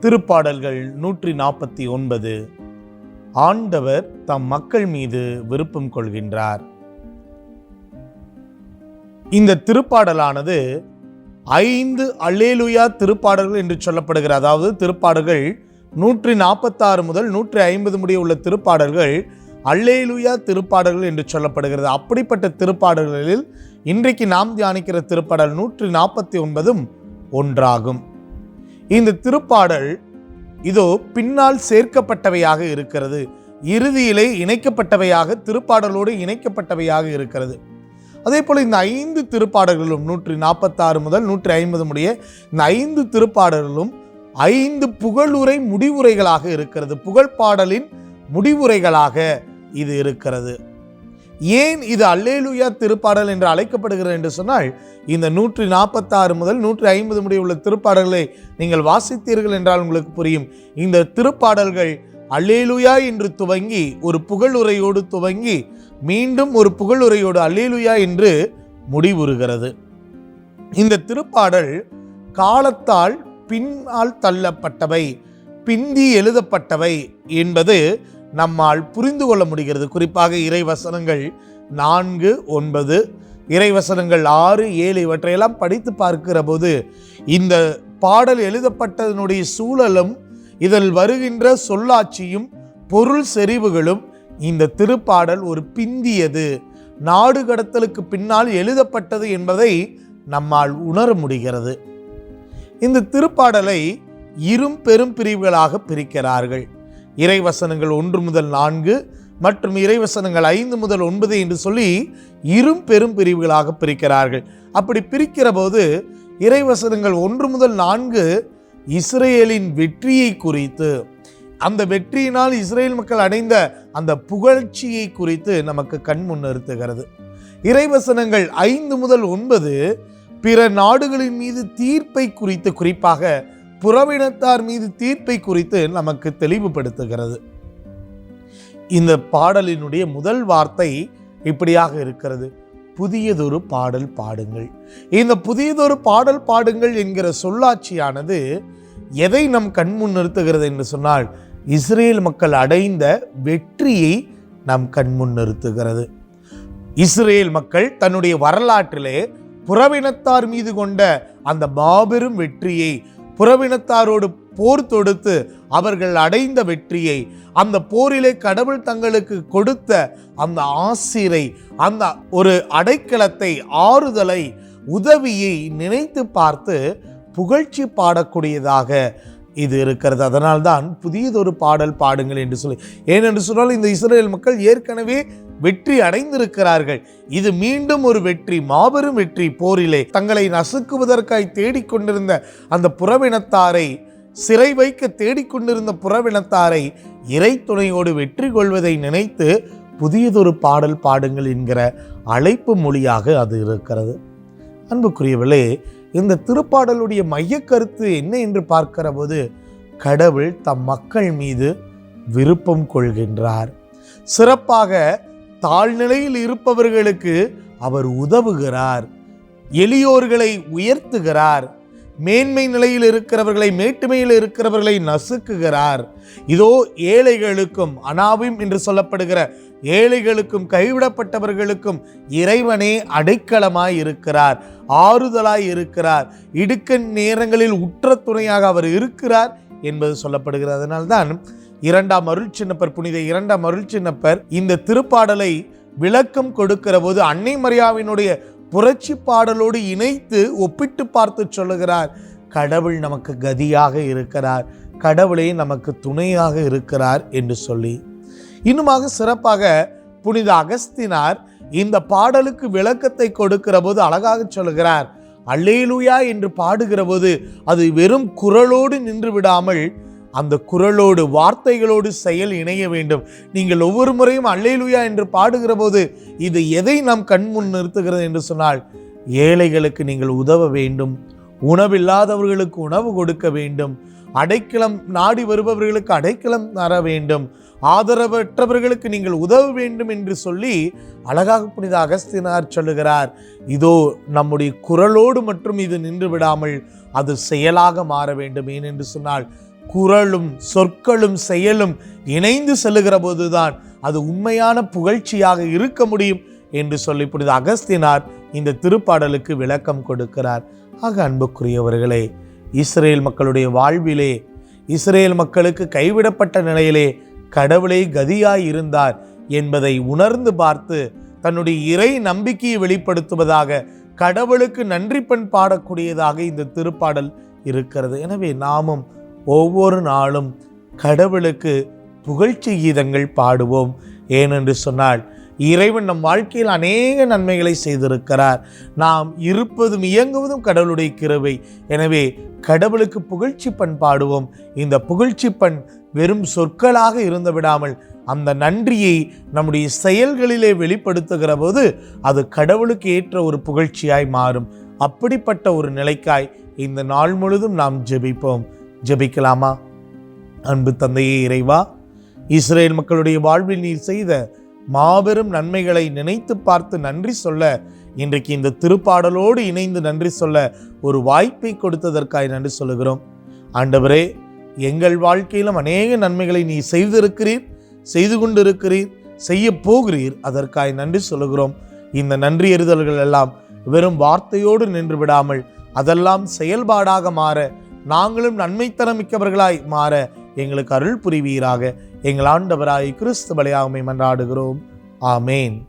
திருப்பாடல்கள் நூற்றி நாற்பத்தி ஒன்பது. ஆண்டவர் தம் மக்கள் மீது விருப்பம் கொள்கின்றார். இந்த திருப்பாடலானது ஐந்து அல்லேலுயா திருப்பாடல்கள் என்று சொல்லப்படுகிற அதாவது திருப்பாடல்கள் நூற்றி நாற்பத்தாறு முதல் நூற்றி ஐம்பது முடிய உள்ள திருப்பாடல்கள் அல்லேலுயா திருப்பாடல்கள் என்று சொல்லப்படுகிறது. அப்படிப்பட்ட திருப்பாடல்களில் இன்றைக்கு நாம் தியானிக்கிற திருப்பாடல் நூற்றி நாற்பத்தி ஒன்பதும் ஒன்றாகும். இந்த திருப்பாடல் இதோ பின்னால் சேர்க்கப்பட்டவையாக இருக்கிறது. இறுதியிலே இணைக்கப்பட்டவையாக திருப்பாடலோடு இணைக்கப்பட்டவையாக இருக்கிறது. அதே போல் இந்த ஐந்து திருப்பாடல்களும் நூற்றி நாற்பத்தாறு முதல் நூற்றி ஐம்பது முடிய இந்த ஐந்து திருப்பாடல்களும் ஐந்து புகழுரை முடிவுரைகளாக இருக்கிறது. புகழ் பாடலின் முடிவுரைகளாக இது இருக்கிறது. ஏன் இது அல்லேலுயா திருப்பாடல் என்று அழைக்கப்படுகிறது என்று சொன்னால் இந்த நூற்றி நாற்பத்தாறு முதல் நூற்றி ஐம்பது முடி உள்ள திருப்பாடல்களை நீங்கள் வாசித்தீர்கள் என்றால் உங்களுக்கு புரியும். இந்த திருப்பாடல்கள் அல்லேலுயா என்று துவங்கி ஒரு புகழுரையோடு துவங்கி மீண்டும் ஒரு புகழுரையோடு அல்லேலுயா என்று முடிவுறுகிறது. இந்த திருப்பாடல் காலத்தால் பின்னால் தள்ளப்பட்டவை பிந்தி எழுதப்பட்டவை என்பது நம்மால் புரிந்து கொள்ள முடிகிறது. குறிப்பாக இறைவசனங்கள் நான்கு ஒன்பது இறைவசனங்கள் ஆறு ஏழு இவற்றையெல்லாம் படித்து பார்க்கிற போது இந்த பாடல் எழுதப்பட்டதனுடைய சூழலும் இதில் வருகின்ற சொல்லாட்சியும் பொருள் செறிவுகளும் இந்த திருப்பாடல் ஒரு பிந்தியது. நாடு கடத்தலுக்கு பின்னால் எழுதப்பட்டது என்பதை நம்மால் உணர முடிகிறது. இந்த திருப்பாடலை இரும் பெரும் பிரிவுகளாக பிரிக்கிறார்கள். இறைவசனங்கள் ஒன்று முதல் நான்கு மற்றும் இறைவசனங்கள் ஐந்து முதல் ஒன்பது என்று சொல்லி இரும் பெரும் பிரிவுகளாக பிரிக்கிறார்கள். அப்படி பிரிக்கிற போது இறைவசனங்கள் ஒன்று முதல் நான்கு இஸ்ரேலின் வெற்றியை குறித்து அந்த வெற்றியினால் இஸ்ரேல் மக்கள் அடைந்த அந்த புகழ்ச்சியை குறித்து நமக்கு கண் முன்னிறுத்துகிறது இறைவசனங்கள் ஐந்து முதல் ஒன்பது பிற நாடுகளின் மீது தீர்ப்பை குறித்து குறிப்பாக புறவினத்தார் மீது தீர்ப்பை குறித்து நமக்கு தெளிவுபடுத்துகிறது. இந்த பாடலினுடைய முதல் வார்த்தை இப்படியாக இருக்கிறது. புதியதொரு பாடல் பாடுங்கள். இந்த புதியதொரு பாடல் பாடுங்கள் என்கிற சொல்லாட்சியானது எதை நம் கண்முன் நிறுத்துகிறது என்று சொன்னால் இஸ்ரேல் மக்கள் அடைந்த வெற்றியை நம் கண்முன் நிறுத்துகிறது. இஸ்ரேல் மக்கள் தன்னுடைய வரலாற்றிலே புறவினத்தார் மீது கொண்ட அந்த மாபெரும் வெற்றியை புறவினத்தாரோடு போர் தொடுத்து அவர்கள் அடைந்த வெற்றியை அந்த போரிலே கடவுள் தங்களுக்கு கொடுத்த அந்த ஆசிரை அந்த ஒரு அடைக்கலத்தை ஆறுதலை உதவியை நினைத்து பார்த்து புகழ்ச்சி பாடக்கூடியதாக இது இருக்கிறது. அதனால்தான் புதியதொரு பாடல் பாடுங்கள் என்று சொல்லி. ஏனென்று சொன்னால் இந்த இஸ்ரேல் மக்கள் ஏற்கனவே வெற்றி அடைந்திருக்கிறார்கள். இது மீண்டும் ஒரு வெற்றி மாபெரும் வெற்றி போரிலே தங்களை நசுக்குவதற்காய் தேடிக்கொண்டிருந்த அந்த புறவினத்தாரை சிறை வைக்க தேடிக்கொண்டிருந்த புறவினத்தாரை இறை துணையோடு வெற்றி கொள்வதை நினைத்து புதியதொரு பாடல் பாடுங்கள் என்கிற அழைப்பு மொழியாக அது இருக்கிறது. அன்புக்குரியவர்களே இந்த திருப்பாடலுடைய மைய கருத்து என்ன என்று பார்க்கிற போது கடவுள் தம் மக்கள் மீது விருப்பம் கொள்கின்றார். சிறப்பாக தாழ்நிலையில் இருப்பவர்களுக்கு அவர் உதவுகிறார். எளியோர்களை உயர்த்துகிறார். மேன்மை நிலையில் இருக்கிறவர்களை மேட்டுமையில் இருக்கிறவர்களை நசுக்குகிறார். இதோ ஏழைகளுக்கும் அனாவிம் என்று சொல்லப்படுகிற ஏழைகளுக்கும் கைவிடப்பட்டவர்களுக்கும் இறைவனே அடைக்கலமாய் இருக்கிறார் ஆறுதலாய் இருக்கிறார். இடுக்க நேரங்களில் உற்ற துணையாக அவர் இருக்கிறார் என்பது சொல்லப்படுகிறது. அதனால்தான் இரண்டாம் அருள் சின்னப்பர் புனித இரண்டாம் அருள் சின்னப்பர் இந்த திருப்பாடலை விளக்கம் கொடுக்கிற போது அன்னை மரியாவினுடைய புரட்சி பாடலோடு இணைத்து ஒப்பிட்டு பார்த்து சொல்லுகிறார். கடவுள் நமக்கு கதியாக இருக்கிறார். கடவுளே நமக்கு துணையாக இருக்கிறார் என்று சொல்லி. இன்னுமாக சிறப்பாக புனித அகஸ்தினார் இந்த பாடலுக்கு விளக்கத்தை கொடுக்கிற போது அழகாக சொல்லுகிறார். அல்லேலுயா என்று பாடுகிற போது அது வெறும் குரலோடு நின்று விடாமல் அந்த குரலோடு வார்த்தைகளோடு செயல் இணைய வேண்டும். நீங்கள் ஒவ்வொரு முறையும் அல்லேலுயா என்று பாடுகிற போது இது எதை நாம் கண்முன் நிறுத்துகிறது என்று சொன்னால் ஏழைகளுக்கு நீங்கள் உதவ வேண்டும். உணவில்லாதவர்களுக்கு உணவு கொடுக்க வேண்டும். அடைக்கலம் நாடி வருபவர்களுக்கு அடைக்கலம் தர வேண்டும். ஆதரவற்றவர்களுக்கு நீங்கள் உதவ வேண்டும் என்று சொல்லி அழகாக புனித அகஸ்தினார் சொல்லுகிறார். இதோ நம்முடைய குரலோடு மட்டும் இது நின்று விடாமல் அது செயலாக மாற வேண்டும். ஏனென்று சொன்னால் குரலும் சொற்களும் செயலும் இணைந்து செல்லுகிற போதுதான் அது உண்மையான புகழ்ச்சியாக இருக்க முடியும் என்று சொல்லி புனித அகஸ்தினார் இந்த திருப்பாடலுக்கு விளக்கம் கொடுக்கிறார். ஆக அன்புக்குரியவர்களே இஸ்ரேல் மக்களுடைய வாழ்விலே இஸ்ரேல் மக்களுக்கு கைவிடப்பட்ட நிலையிலே கடவுளே கதியாய் இருந்தார் என்பதை உணர்ந்து பார்த்து தன்னுடைய இறை நம்பிக்கையை வெளிப்படுத்துவதாக கடவுளுக்கு நன்றி பண் பாடக்கூடியதாக இந்த திருப்பாடல் இருக்கிறது. எனவே நாமும் ஒவ்வொரு நாளும் கடவுளுக்கு புகழ்ச்சி கீதங்கள் பாடுவோம். ஏனென்று சொன்னால் இறைவன் நம் வாழ்க்கையில் அநேக நன்மைகளை செய்திருக்கிறார். நாம் இருப்பதும் இயங்குவதும் கடவுளுடைய கிருவை எனவே கடவுளுக்கு புகழ்ச்சி பண் பாடுவோம். இந்த புகழ்ச்சி பண் வெறும் சொற்களாக இருந்து விடாமல் அந்த நன்றியை நம்முடைய செயல்களிலே வெளிப்படுத்துகிற போது அது கடவுளுக்கு ஏற்ற ஒரு புகழ்ச்சியாய் மாறும். அப்படிப்பட்ட ஒரு நிலைக்காய் இந்த நாள் முழுதும் நாம் ஜெபிப்போம். ஜெபிக்கலாமா? அன்பு தந்தையே இறைவா இஸ்ரேல் மக்களுடைய வாழ்வில் நீர் செய்த மாபெரும் நன்மைகளை நினைத்து பார்த்து நன்றி சொல்ல இன்றைக்கு இந்த திருப்பாடலோடு இணைந்து நன்றி சொல்ல ஒரு வாய்ப்பை கொடுத்ததற்காய் நன்றி சொல்லுகிறோம். ஆண்டவரே எங்கள் வாழ்க்கையிலும் அநேக நன்மைகளை நீ செய்திருக்கிறீர் செய்து கொண்டிருக்கிறீர் செய்ய போகிறீர் அதற்காய் நன்றி சொல்லுகிறோம். இந்த நன்றி எறிதல்கள் எல்லாம் வெறும் வார்த்தையோடு நின்று விடாமல் அதெல்லாம் செயல்பாடாக மாற நாங்களும் நன்மைத்தனம் மிக்கவர்களாய் மாற எங்களுக்கு அருள் புரிவீராக. எங்கள் ஆண்டவராய் கிறிஸ்து பலியாகமை மன்றாடுகிறோம் ஆமேன்.